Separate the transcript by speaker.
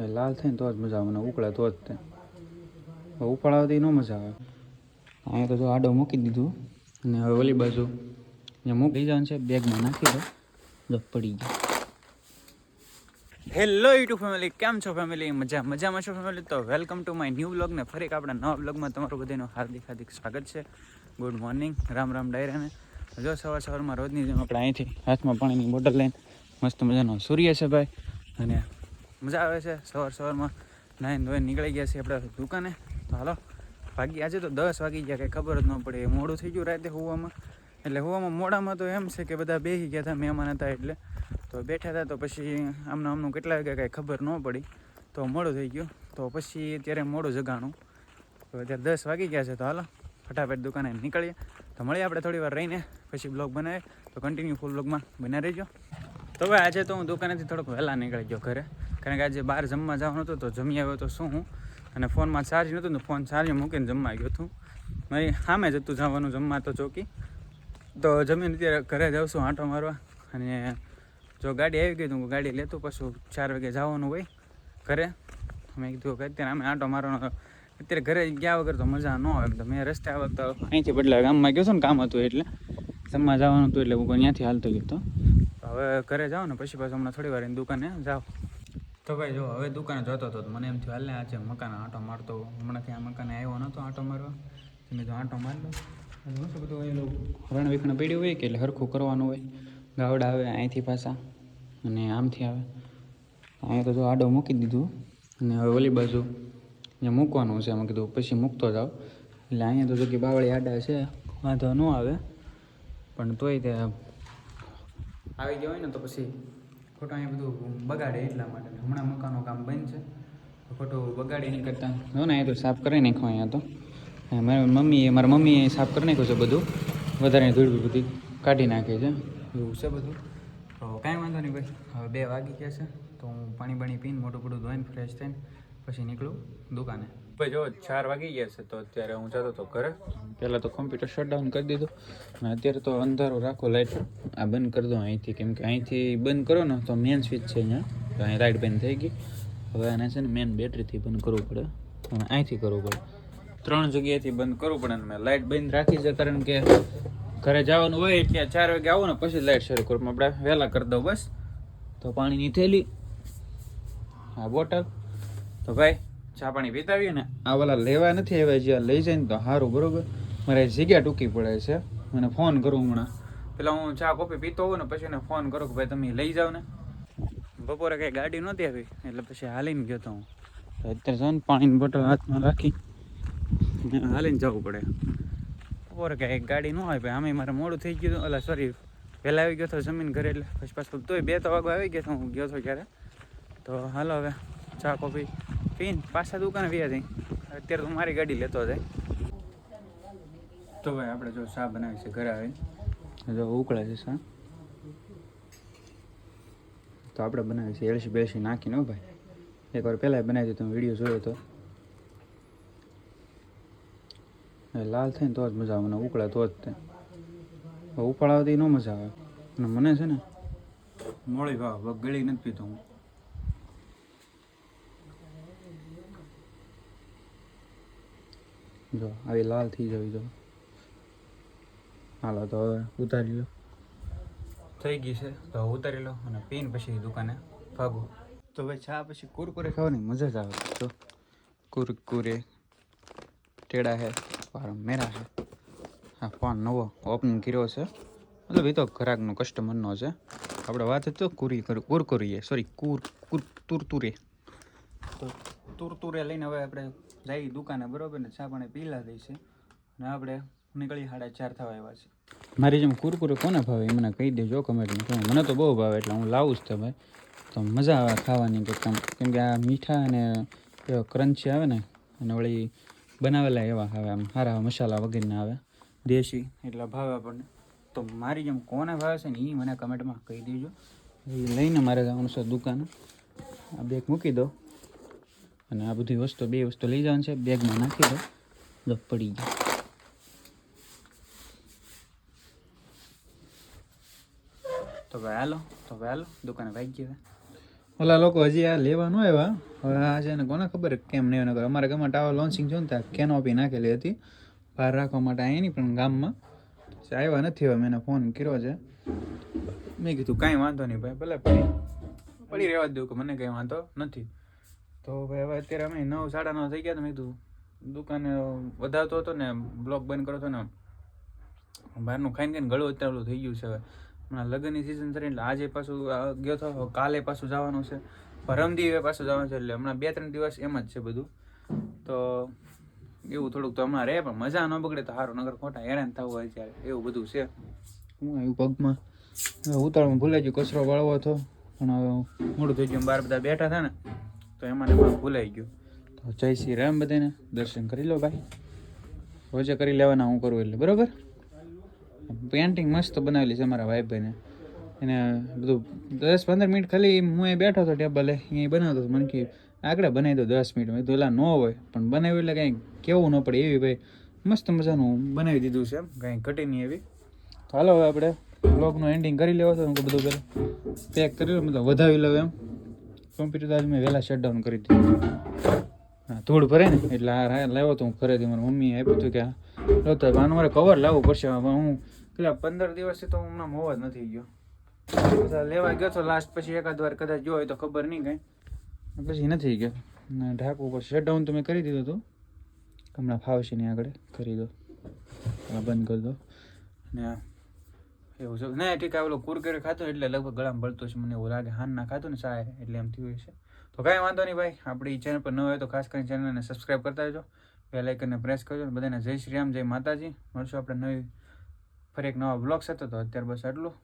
Speaker 1: એ લાલ થાય ને તો જ મજા આવે ને ઉકળે તો જ તે. ઉપાડાવતી ન મજા આવે. અહીંયા તો જો આડો મૂકી દીધું. અને હવે ઓલી બાજુ અહીંયા મૂકી જવાનું છે બેગમાં નાખી દો. જો પડી ગયું. હેલો યુટ્યુબ ફેમિલી કેમ છો ફેમિલી મજા મજામાં છો ફેમિલી તો welcome to my new blog ને ફરી એક આપણા નવા બ્લોગમાં તમારું બધાનું હાર્દિક હાર્દિક સ્વાગત છે. ગુડ મોર્નિંગ રામ રામ ડાયરાને. જો સવાર સવારમાં રોજની જેમ આપણે અહીંથી હાથમાં પાણીની બોટલ લઈને મસ્ત મજાનો સૂર્ય છે ભાઈ. અને મજા આવે છે. સવાર સવારમાં નાઈન ધોઈને નીકળી ગયા છીએ આપણે દુકાને. તો હાલો, ભાગી આજે તો દસ વાગી ગયા, કંઈ ખબર જ ન પડે. મોડું થઈ ગયું રાતે હોવામાં. એટલે હોવામાં મોડામાં તો એમ છે કે બધા બેસી ગયા હતા, મહેમાન હતા એટલે. તો બેઠા હતા તો પછી આમનું આમનું કેટલા વાગ્યા કાંઈ ખબર ન પડી. તો મોડું થઈ ગયું. તો પછી અત્યારે મોડું જગાણું. તો અત્યારે દસ વાગી ગયા છે. તો હાલો, ફટાફટ દુકાને નીકળીએ. તો મળીએ આપણે થોડી વાર રહીને. પછી બ્લોગ બનાવીએ. તો કન્ટિન્યુ ફૂલ બ્લોગમાં બના રહેજો. તો ભાઈ આજે તો હું દુકાનેથી થોડોક વહેલા નીકળી ગયો ઘરે. કારણ કે આજે બહાર જમવા જવાનું હતું તો જમી આવ્યો તો શું હું? અને ફોનમાં ચાર્જ નહોતું ને ફોન ચાર્જ મૂકીને જમવા ગયો હતું મારી સામે જતું જવાનું જમવા તો ચોકી. તો જમીન અત્યારે ઘરે જાઉં છું આંટો મારવા. અને જો ગાડી આવી ગઈ તો હું ગાડી લેતો પાછું ચાર વાગે જવાનું હોય ઘરે. મેં કીધું કે અત્યારે અમે આંટો મારવાનો અત્યારે ઘરે ગયા વગર તો મજા ન આવે તો મેં રસ્તે આવતા અહીંથી બદલા ગામમાં ગયો છું ને કામ હતું એટલે જમવા જવાનું હતું એટલે હું ત્યાંથી હાલતો ગયો હતો. હવે ઘરે જાઓ ને, પછી પાછું હમણાં થોડી વાર દુકાને જાઓ. તો ભાઈ જો, હવે દુકાને જતો હતો મને એમ થયું, હાલને આજે મકાન આંટો મારતો, હમણાં ત્યાં મકાને આવ્યો નહોતો આંટો મારવા. તમે તો આંટો મારી લો. શું બધું એ લોકો રણ વિખણ પડ્યું હોય કે એટલે હરખું કરવાનું હોય. ગાવડા આવે અહીંથી પાછા, અને આમથી આવે. અહીંયા તો જો આડો મૂકી દીધું, અને હવે ઓલી બાજુ અહીંયા મૂકવાનું છે, એમાં કીધું. પછી મૂકતો જાવ એટલે અહીંયા તો જો કે બાવળી આડા છે, વાંધો ન આવે. પણ તોય તે આવી ગયો હોય ને તો પછી ખોટું અહીંયા બધું બગાડે એટલા માટે. હમણાં મકાનનું કામ બંધ છે. તો ખોટું બગાડે નહીં કરતા. જો ને અહીંયા તો સાફ કરી નાખો અહીંયા તો. મારી મમ્મીએ મારા મમ્મીએ સાફ કરી નાખ્યું છે બધું. વધારે ધૂળ બધી કાઢી નાખે છે. એવું છે બધું? તો કાંઈ વાંધો નહીં ભાઈ. હવે બે વાગી ગયા છે. તો હું પાણી બાણી પીને મોટું બધું ધોઈને ફ્રેશ થઈને પછી નીકળું દુકાને. ભાઈ જો ચાર વાગી ગયા છે તો અત્યારે હું જતો હતો ઘરે. પહેલાં તો કોમ્પ્યુટર શટડાઉન કરી દીધું અને અત્યારે તો અંધારું રાખો લાઇટ આ બંધ કરી દો અહીંથી. કેમ કે અહીંથી બંધ કરો ને તો મેન સ્વિચ છે અહીંયા. તો અહીં લાઇટ બંધ થઈ ગઈ. હવે આને છે ને મેન બેટરીથી બંધ કરવું પડે. અને અહીંથી કરવું પડે. ત્રણ જગ્યાએથી બંધ કરવું પડે અને મેં લાઇટ બંધ રાખી છે કારણ કે ઘરે જવાનું હોય એટલે ચાર વાગે આવો ને પછી લાઇટ શરૂ કરું. આપણે વહેલા કરી દઉં બસ. તો પાણીની થેલી, આ બોટલ તો ભાઈ ચા પાણી પીતાવીએ ને? આ વાલા લેવા નથી આવ્યા જ્યાં લઈ જાય ને તો સારું બરોબર? મારે જગ્યા ટૂંકી પડે છે. મને ફોન કરું હમણાં. પેલા હું ચા કોફી પીતો હોઉં ને પછી એને ફોન કરું કે ભાઈ તમે લઈ જાઓ ને. બપોરે કંઈ ગાડી નહોતી આવી એટલે પછી હાલીને ગયો તો હું. તો અત્યારે જો ને પાણીની બોટલ હાથમાં રાખી. હાલીને જવું પડે. બપોરે કંઈ ગાડી ન હોય ભાઈ આમે મારે મોડું થઈ ગયું એટલે સોરી પહેલાં આવી ગયો તો જમીન ઘરે એટલે પછી પાછું તોય બે તો વાગો આવી ગયો તો હું ગયો હતો ક્યારે. તો હાલો હવે ચા કોફી પીને, પાછા દુકાને વ્યા જઈ. અત્યારે તો મારી ગાડી લેતો જાય. તો ભાઈ, આપણે જો શા બનાવી છે ઘરે આવીને. જો ઉકળે છે શા તો આપણે બનાવી છે એલસી બેલસી નાખીને, હો ભાઈ. એકવાર પહેલાં બનાવી તમે વીડિયો જોયો તો. લાલ થાય ને તો જ મજા આવે, મને ઉકળે તો જ તે. ઉપાડાવતી ન મજા આવે. અને મને છે ને, મોળી ભાવ ગળી નથી પીતો હું. જો આવી લાલ થઈ જવી જો. હાલો તો હવે ઉતારી લો. થઈ ગઈ છે. તો ઉતારી લો અને પીન પછી દુકાને ભાગો. તો હવે ચા પછી કુરકુરે ખાવાની મજા જ આવે. તો કુરકુરે ટેડા હે પાર મેરા હે. હા ફોન નવો ઓપનિંગ કર્યો છે. મતલબ એ તો ગ્રાહકનો કસ્ટમરનો છે. આપણે વાત હતી કુરી કુરકુરીએ. સોરી કુર કુર તુરતુરે. તો તુરતુરે લઈને હવે આપણે જઈ દુકાને બરોબર ને ચા પાણી પીલા દઈશે અને આપણે નીકળી સાડા ચાર થવા આવ્યા છે. મારી જેમ કુરકુરે કોને ભાવે એ મને કહી દેજો કમેન્ટમાં. મને તો બહુ ભાવે એટલે હું લાવું જ તમે તો મજા આવે ખાવાની કે કેમ કે આ મીઠા અને એવા ક્રન્ચી આવે ને, અને વળી બનાવેલા એવા આવે, આમ સારા મસાલા વગેરેના આવે, દેશી એટલા ભાવે આપણને. તો મારી જેમ કોને ભાવે છે ને એ મને કમેન્ટમાં કહી દેજો. એ લઈને મારે જવાનું છે દુકાન. આ બેગ મૂકી દો. અને આ બધી વસ્તુ, બે વસ્તુ લઈ જવાની છે. બેગમાં નાખી દો. જો પડી ગઈ. તો ભાઈ હાલો, તો ભાઈ હાલો, દુકાને ભાગી ગયા. ઓલા લોકો હજી આ લેવા ન આવ્યા? હવે આ છે ને કોને ખબર કેમ નહીં નગર અમારા ગામમાં ટાવર લોન્ચિંગ જો ને ત્યાં કેનોપી નાખેલી હતી. બહાર રાખવા માટે અહીંયા નહીં પણ ગામમાં. આવ્યા નથી હવે. મેં ફોન કર્યો છે. મેં કીધું કાંઈ વાંધો નહીં ભાઈ, ભલે પડી. પડી રહેવા દઉં કે મને કંઈ વાંધો નથી. તો ભાઈ હવે અત્યારે અમે નવ સાડા નવ થઈ ગયા તો મેં કીધું, દુકાને વધારતો હતો ને બ્લોક બંધ કરો હતો ને બહારનું ખાઈને ખાઈને ગળું અત્યારે થઈ ગયું છે હવે. હમણાં લગ્નની સિઝન છે એટલે આજે પાછું ગયો હતો કાલે પાછું જવાનું છે. પરમદીવે પાછું જવાનું છે એટલે હમણાં બે ત્રણ દિવસ એમ જ છે બધું. તો એવું થોડુંક તો હમણાં રહે, પણ મજા ન બગડે તો સારું નગર ખોટા હેરાન થવું હોય ત્યારે. એવું બધું છે. હું આવ્યું પગમાં. ઉતાળમાં ભૂલાઈ ગયું, કચરો વાળવો હતો. પણ હવે મોડું થઈ ગયું બહાર બધા બેઠા હતા ને. તો એમાં એમાં ભૂલાઈ ગયું. તો જય શ્રી રામ બધાને. દર્શન કરી લો ભાઈ. રોજે કરી લેવાના હું કરું એટલે, બરોબર? પેન્ટિંગ મસ્ત બનાવેલી છે મારા ભાઈભાઈને એને બધું દસ પંદર મિનિટ ખાલી હું અહીં બેઠો હતો ટેબલે અહીંયા બનાવતો હતો. મને કે આગળ બનાવી દો દસ મિનિટ. મેં કીધું એલા ન હોય. પણ બનાવ્યું એટલે કંઈ કેવું ન પડે એવી ભાઈ મસ્ત મજાનું બનાવી દીધું છે એમ. કાંઈ ઘટી નહીં એવી. તો હાલો હવે આપણે બ્લોગનું એન્ડિંગ કરી લેવો તો બધું પહેલાં પેક કરી લો. મતલબ વધાવી લઉં એમ. કોમ્પ્યુટર આજ મેં વહેલા શટડાઉન કરી દીધું. હા, ધૂળ ભરે ને, એટલે આ લાવ્યો તો હું ફરેથી મારી મમ્મીએ આપ્યું હતું કે લો તો આનું મારે કવર લાવવું પડશે. હું પેલા પંદર દિવસથી તો હમણાં મોવા જ નથી ગયો. લેવા ગયો તો લાસ્ટ પછી એકાદ વાર કદાચ જોયો તો ખબર નહીં કાંઈ. પછી નથી ગયો. ને ઢાંકવું પડશે. શટડાઉન તો મેં કરી દીધું હતું. હમણાં ફાવશે નહીં આગળ. કરી દો. બંધ કરી દો. ને એવું છે. ના આ ઓલો કુરકુરે ખાતો એટલે લગભગ ગળામાં ભળતો છે મને એવું લાગે હાન ના ખાતું ને સાય એટલે એમ થયું છે તો કાંઈ વાંધો નહીં ભાઈ, આપણી ચેનલ પર ન હોય તો ખાસ કરીને ચેનલને સબસ્ક્રાઈબ કરતા રહેજો. બે લાઇકનને પ્રેસ કરજો બધાને જય શ્રી રામ, જય માતાજી. મળશું આપણે નવી, ફરી એક નવા બ્લોગ સાથે. તો અત્યારે બસ આટલું.